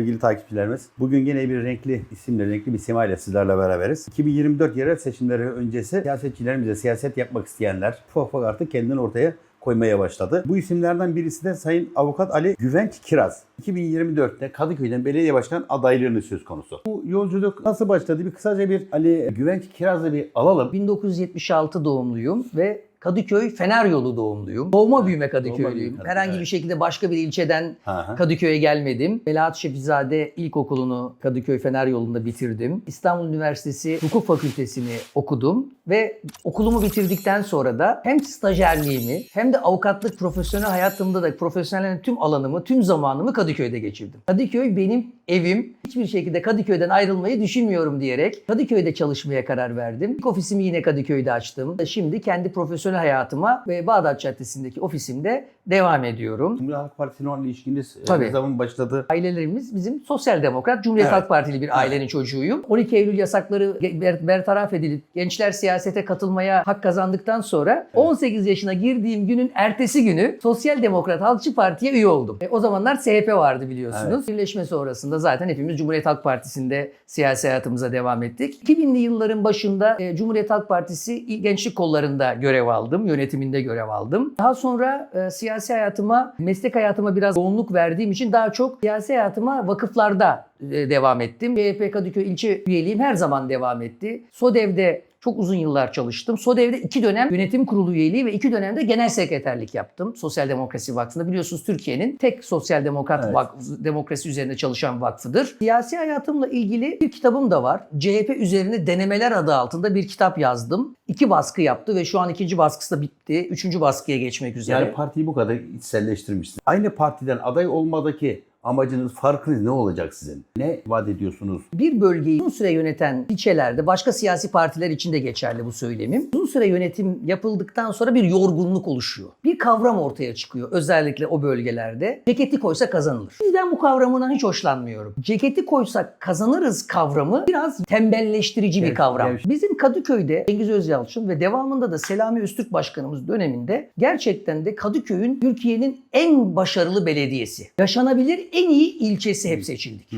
Sevgili takipçilerimiz, bugün yine bir renkli isimle, renkli bir sima ile sizlerle beraberiz. 2024 yerel seçimleri öncesi siyasetçilerimize siyaset yapmak isteyenler ufak ufak artık kendini ortaya koymaya başladı. Bu isimlerden birisi de Sayın Avukat Ali Güvenç Kiraz. 2024'te Kadıköy'den belediye başkan adaylığını söz konusu. Bu yolculuk nasıl başladı? Bir kısaca bir Ali Güvenç Kiraz'ı bir alalım. 1976 doğumluyum ve Kadıköy Fener Yolu doğumluyum. Doğma büyüme Kadıköylüyüm. Kadıköy, Herhangi evet. bir şekilde başka bir ilçeden. Kadıköy'e gelmedim. Melahat Şefizade İlkokulu'nu Kadıköy Fener Yolu'nda bitirdim. İstanbul Üniversitesi Hukuk Fakültesini okudum ve okulumu bitirdikten sonra da hem stajyerliğimi hem de avukatlık profesyonel hayatımda da profesyonel tüm alanımı, tüm zamanımı Kadıköy'de geçirdim. Kadıköy benim evim. Hiçbir şekilde Kadıköy'den ayrılmayı düşünmüyorum diyerek Kadıköy'de çalışmaya karar verdim. İlk ofisimi yine Kadıköy'de açtım. Şimdi kendi profesyonel hayatıma ve Bağdat Caddesi'ndeki ofisimde devam ediyorum. Cumhuriyet Halk Partisi'ne olan ilişkiniz e, Tabii. ne zaman başladı? Ailelerimiz bizim sosyal demokrat, Cumhuriyet Evet. Halk Partili bir ailenin çocuğuyum. 12 Eylül yasakları ber- bertaraf edilip gençler siyasete katılmaya hak kazandıktan sonra 18 yaşına girdiğim günün ertesi günü Sosyal Demokrat Halkçı Parti'ye üye oldum. E, o zamanlar SHP vardı biliyorsunuz. Birleşme sonrasında zaten hepimiz Cumhuriyet Halk Partisi'nde siyasi hayatımıza devam ettik. 2000'li yılların başında e, Cumhuriyet Halk Partisi Gençlik Kollarında görev aldım, yönetiminde görev aldım. Daha sonra e, siyasi hayatıma, meslek hayatıma biraz yoğunluk verdiğim için daha çok siyasi hayatıma vakıflarda e, devam ettim. CHP Kadıköy ilçe üyeliğim her zaman devam etti. SODEV'de çok uzun yıllar çalıştım. SODEV'de iki dönem yönetim kurulu üyeliği ve iki dönemde genel sekreterlik yaptım. Sosyal Demokrasi Vakfı'nda biliyorsunuz Türkiye'nin tek sosyal demokrat Evet. vak- demokrasi üzerine çalışan vakfıdır. Siyasi hayatımla ilgili bir kitabım da var. CHP üzerine denemeler adı altında bir kitap yazdım. İki baskı yaptı ve şu an ikinci baskısı da bitti. Üçüncü baskıya geçmek üzere. Yani partiyi bu kadar içselleştirmişsiniz. Aynı partiden aday olmadaki amacınız, farkınız ne olacak sizin? Ne vaat ediyorsunuz? bir bölgeyi uzun süre yöneten ilçelerde başka siyasi partiler için de geçerli bu söylemim. Uzun süre yönetim yapıldıktan sonra bir yorgunluk oluşuyor. Bir kavram ortaya çıkıyor özellikle o bölgelerde. Ceketi koysa kazanılır. Biz ben bu kavramından hiç hoşlanmıyorum. Ceketi koysak kazanırız kavramı biraz tembelleştirici bir Evet, kavram. evet. Bizim Kadıköy'de Cengiz Özyalçın ve devamında da Selami Öztürk Başkanımız döneminde gerçekten de Kadıköy'ün Türkiye'nin en başarılı belediyesi. Yaşanabilir en iyi ilçesi hep seçildik.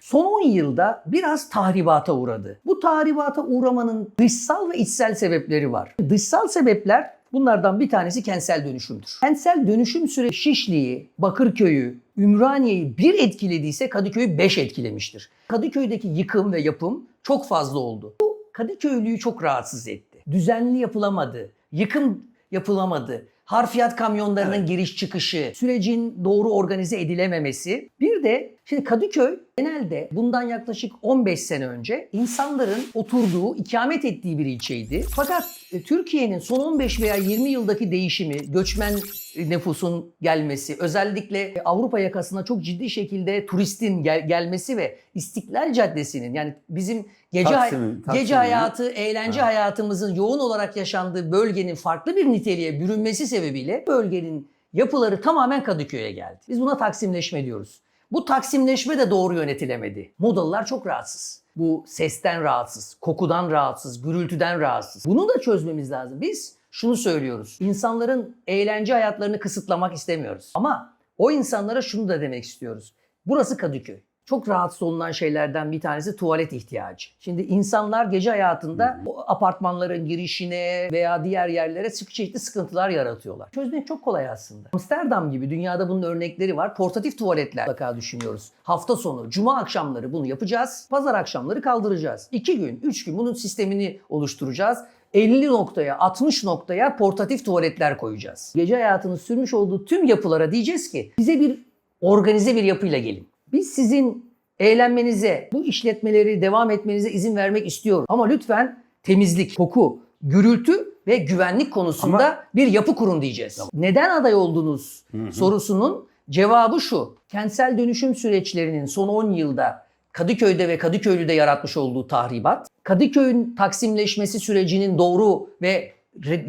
Son 10 yılda biraz tahribata uğradı. Bu tahribata uğramanın dışsal ve içsel sebepleri var. Dışsal sebepler bunlardan bir tanesi kentsel dönüşümdür. Kentsel dönüşüm süreci Şişli'yi, Bakırköy'ü, Ümraniye'yi bir etkilediyse Kadıköy'ü 5 etkilemiştir. Kadıköy'deki yıkım ve yapım çok fazla oldu. Bu Kadıköylüyü çok rahatsız etti. Düzenli yapılamadı, yıkım yapılamadı. Harfiyat kamyonlarının giriş çıkışı, sürecin doğru organize edilememesi. Bir de şimdi Kadıköy genelde bundan yaklaşık 15 sene önce insanların oturduğu, ikamet ettiği bir ilçeydi. Fakat e, Türkiye'nin son 15 veya 20 yıldaki değişimi, göçmen nüfusun gelmesi, özellikle Avrupa yakasına çok ciddi şekilde turistin gel- gelmesi ve İstiklal Caddesi'nin yani bizim gece Taksim'in- Taksim'in- gece hayatı, eğlence hayatımızın yoğun olarak yaşandığı bölgenin farklı bir niteliğe bürünmesi sebebiyle bölgenin yapıları tamamen Kadıköy'e geldi. Biz buna taksimleşme diyoruz. Bu taksimleşme de doğru yönetilemedi. Modalılar çok rahatsız. Bu sesten rahatsız, kokudan rahatsız, gürültüden rahatsız. Bunu da çözmemiz lazım. Biz şunu söylüyoruz. İnsanların eğlence hayatlarını kısıtlamak istemiyoruz. Ama o insanlara şunu da demek istiyoruz. Burası Kadıköy. Çok rahatsız olunan şeylerden bir tanesi tuvalet ihtiyacı. Şimdi insanlar gece hayatında o apartmanların girişine veya diğer yerlere çeşitli sıkıntılar yaratıyorlar. Çözmek çok kolay aslında. Amsterdam gibi dünyada bunun örnekleri var. Portatif tuvaletler mutlaka düşünüyoruz. Hafta sonu, cuma akşamları bunu yapacağız. Pazar akşamları kaldıracağız. İki gün, üç gün bunun sistemini oluşturacağız. 50 noktaya, 60 noktaya portatif tuvaletler koyacağız. Gece hayatını sürmüş olduğu tüm yapılara diyeceğiz ki bize bir organize bir yapıyla gelin. Biz sizin eğlenmenize, bu işletmeleri devam etmenize izin vermek istiyoruz. Ama lütfen temizlik, koku, gürültü ve güvenlik konusunda bir yapı kurun diyeceğiz. Neden aday oldunuz sorusunun cevabı şu. Kentsel dönüşüm süreçlerinin son 10 yılda Kadıköy'de ve Kadıköylü'de yaratmış olduğu tahribat, Kadıköy'ün taksimleşmesi sürecinin doğru ve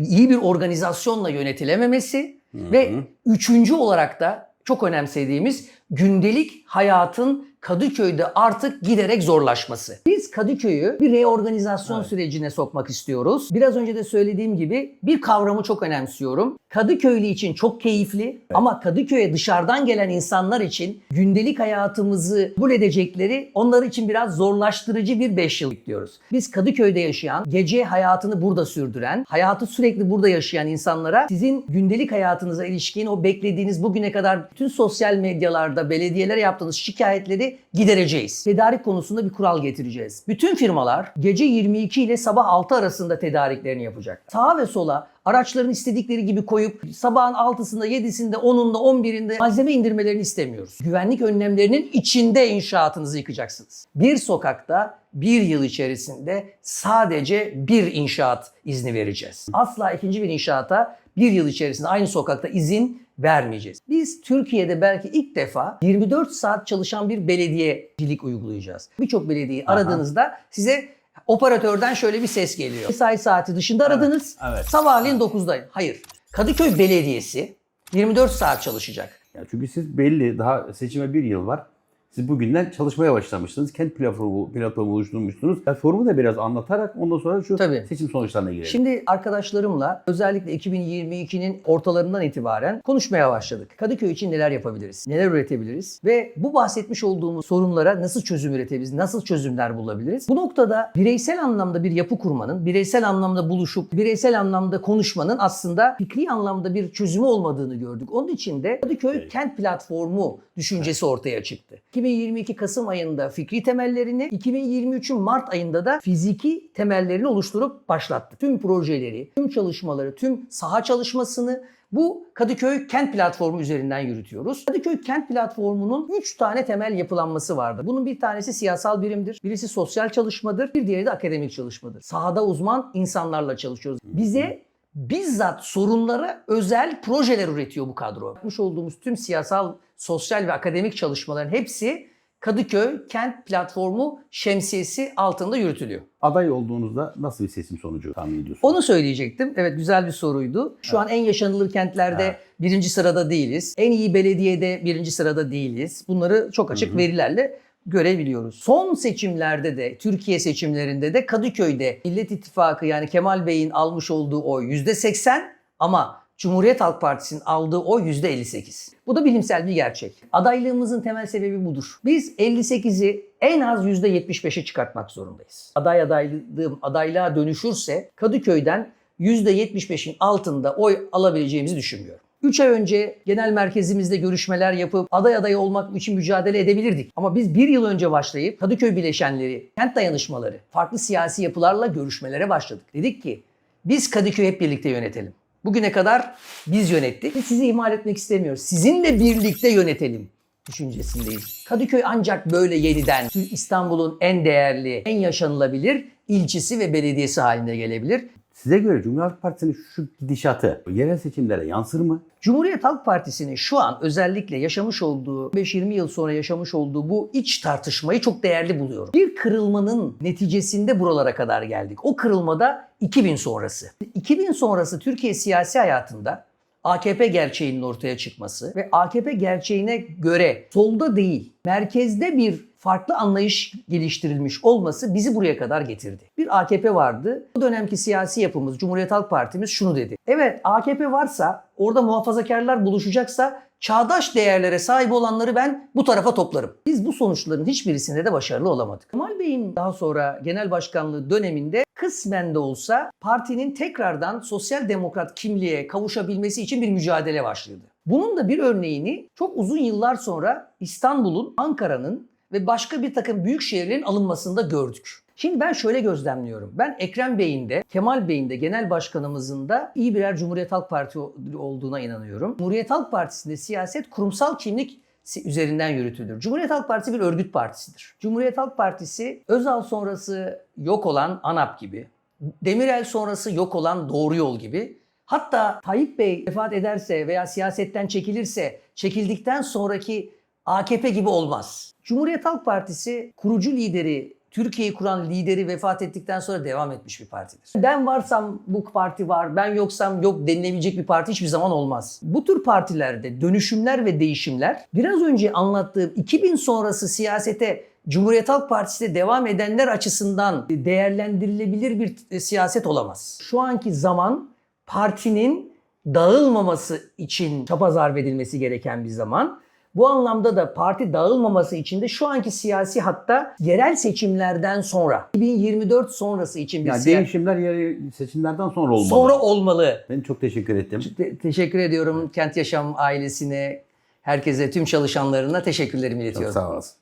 iyi bir organizasyonla yönetilememesi ve üçüncü olarak da çok önemsediğimiz gündelik hayatın Kadıköy'de artık giderek zorlaşması. Biz Kadıköy'ü bir reorganizasyon Evet. sürecine sokmak istiyoruz. Biraz önce de söylediğim gibi bir kavramı çok önemsiyorum. Kadıköylü için çok keyifli ama Kadıköy'e dışarıdan gelen insanlar için gündelik hayatımızı kabul edecekleri onlar için biraz zorlaştırıcı bir 5 yıl bekliyoruz. Biz Kadıköy'de yaşayan, gece hayatını burada sürdüren, hayatı sürekli burada yaşayan insanlara sizin gündelik hayatınıza ilişkin o beklediğiniz bugüne kadar bütün sosyal medyalarda belediyelere yaptığınız şikayetleri gidereceğiz. Tedarik konusunda bir kural getireceğiz. Bütün firmalar gece 22 ile sabah 6 arasında tedariklerini yapacak. Sağa ve sola araçların istedikleri gibi koyup sabahın 6'sında, 7'sinde, 10'unda, 11'inde malzeme indirmelerini istemiyoruz. Güvenlik önlemlerinin içinde inşaatınızı yıkacaksınız. Bir sokakta bir yıl içerisinde sadece bir inşaat izni vereceğiz. Asla ikinci bir inşaata bir yıl içerisinde aynı sokakta izin vermeyeceğiz. Biz Türkiye'de belki ilk defa 24 saat çalışan bir belediyecilik uygulayacağız. Birçok belediyeyi Aha. aradığınızda size operatörden şöyle bir ses geliyor. Mesai saati dışında aradınız. evet. Sabahleyin 9'da. Hayır. Kadıköy Belediyesi 24 saat çalışacak. Ya çünkü siz belli daha seçime bir yıl var. Siz bugünden çalışmaya başlamışsınız. Kent platformu, platformu oluşturmuşsunuz. Platformu da biraz anlatarak ondan sonra şu Tabii. seçim sonuçlarına girelim. Şimdi arkadaşlarımla özellikle 2022'nin ortalarından itibaren konuşmaya başladık. Kadıköy için neler yapabiliriz? Neler üretebiliriz? Ve bu bahsetmiş olduğumuz sorunlara nasıl çözüm üretebiliriz? Nasıl çözümler bulabiliriz? Bu noktada bireysel anlamda bir yapı kurmanın, bireysel anlamda buluşup, bireysel anlamda konuşmanın aslında fikri anlamda bir çözümü olmadığını gördük. Onun için de Kadıköy Evet. Kent Platformu düşüncesi ortaya çıktı. 2022 Kasım ayında fikri temellerini, 2023'ün Mart ayında da fiziki temellerini oluşturup başlattı. Tüm projeleri, tüm çalışmaları, tüm saha çalışmasını bu Kadıköy Kent Platformu üzerinden yürütüyoruz. Kadıköy Kent Platformu'nun 3 tane temel yapılanması vardır. Bunun bir tanesi siyasal birimdir, birisi sosyal çalışmadır, bir diğeri de akademik çalışmadır. Sahada uzman insanlarla çalışıyoruz. Bize bizzat sorunlara özel projeler üretiyor bu kadro. Yapmış olduğumuz tüm siyasal, sosyal ve akademik çalışmaların hepsi Kadıköy Kent Platformu şemsiyesi altında yürütülüyor. Aday olduğunuzda nasıl bir seçim sonucu tahmin ediyorsunuz? Onu söyleyecektim. Evet güzel bir soruydu. Şu an en yaşanılır kentlerde Evet. birinci sırada değiliz. En iyi belediyede birinci sırada değiliz. Bunları çok açık verilerle görebiliyoruz. Son seçimlerde de Türkiye seçimlerinde de Kadıköy'de Millet İttifakı yani Kemal Bey'in almış olduğu oy %80 ama Cumhuriyet Halk Partisi'nin aldığı oy %58. Bu da bilimsel bir gerçek. Adaylığımızın temel sebebi budur. Biz 58'i en az %75'e çıkartmak zorundayız. Aday adaylığım adaylığa dönüşürse Kadıköy'den %75'in altında oy alabileceğimizi düşünmüyorum. 3 ay önce genel merkezimizde görüşmeler yapıp aday adayı olmak için mücadele edebilirdik. Ama biz bir yıl önce başlayıp Kadıköy bileşenleri, kent dayanışmaları, farklı siyasi yapılarla görüşmelere başladık. Dedik ki biz Kadıköy'ü hep birlikte yönetelim. Bugüne kadar biz yönettik. Biz sizi ihmal etmek istemiyoruz. Sizinle birlikte yönetelim düşüncesindeyiz. Kadıköy ancak böyle yeniden İstanbul'un en değerli, en yaşanılabilir ilçesi ve belediyesi haline gelebilir. Size göre Cumhuriyet Halk Partisi'nin şu gidişatı yerel seçimlere yansır mı? Cumhuriyet Halk Partisi'nin şu an özellikle yaşamış olduğu 5-20 yıl sonra yaşamış olduğu bu iç tartışmayı çok değerli buluyorum. Bir kırılmanın neticesinde buralara kadar geldik. O kırılmada 2000 sonrası. 2000 sonrası Türkiye siyasi hayatında AKP gerçeğinin ortaya çıkması ve AKP gerçeğine göre solda değil, merkezde bir farklı anlayış geliştirilmiş olması bizi buraya kadar getirdi. Bir AKP vardı. Bu dönemki siyasi yapımız, Cumhuriyet Halk Partimiz şunu dedi. Evet AKP varsa, orada muhafazakarlar buluşacaksa çağdaş değerlere sahip olanları ben bu tarafa toplarım. Biz bu sonuçların hiçbirisinde de başarılı olamadık. Kemal Bey'in daha sonra genel başkanlığı döneminde kısmen de olsa partinin tekrardan sosyal demokrat kimliğe kavuşabilmesi için bir mücadele başladı. Bunun da bir örneğini çok uzun yıllar sonra İstanbul'un, Ankara'nın ve başka bir takım büyük şehirlerin alınmasında gördük. Şimdi ben şöyle gözlemliyorum. Ben Ekrem Bey'in de, Kemal Bey'in de, genel başkanımızın da iyi birer Cumhuriyet Halk Parti olduğuna inanıyorum. Cumhuriyet Halk Partisi'nde siyaset kurumsal kimlik üzerinden yürütülür. Cumhuriyet Halk Partisi bir örgüt partisidir. Cumhuriyet Halk Partisi Özal sonrası yok olan ANAP gibi, Demirel sonrası yok olan Doğru Yol gibi Hatta Tayyip Bey vefat ederse veya siyasetten çekilirse çekildikten sonraki AKP gibi olmaz. Cumhuriyet Halk Partisi kurucu lideri Türkiye'yi kuran lideri vefat ettikten sonra devam etmiş bir partidir. Ben varsam bu parti var, ben yoksam yok denilebilecek bir parti hiçbir zaman olmaz. Bu tür partilerde dönüşümler ve değişimler biraz önce anlattığım 2000 sonrası siyasete Cumhuriyet Halk Partisi'de devam edenler açısından değerlendirilebilir bir e, siyaset olamaz. Şu anki zaman partinin dağılmaması için çaba sarf edilmesi gereken bir zaman. Bu anlamda da parti dağılmaması için de şu anki siyasi hatta yerel seçimlerden sonra 2024 sonrası için bir Yani siya- değişimler yeri seçimlerden sonra olmalı. sonra olmalı. Ben çok teşekkür ettim. Te- teşekkür ediyorum Kent Yaşam ailesine, herkese, tüm çalışanlarına teşekkürlerimi Çok iletiyorum. sağ olasın.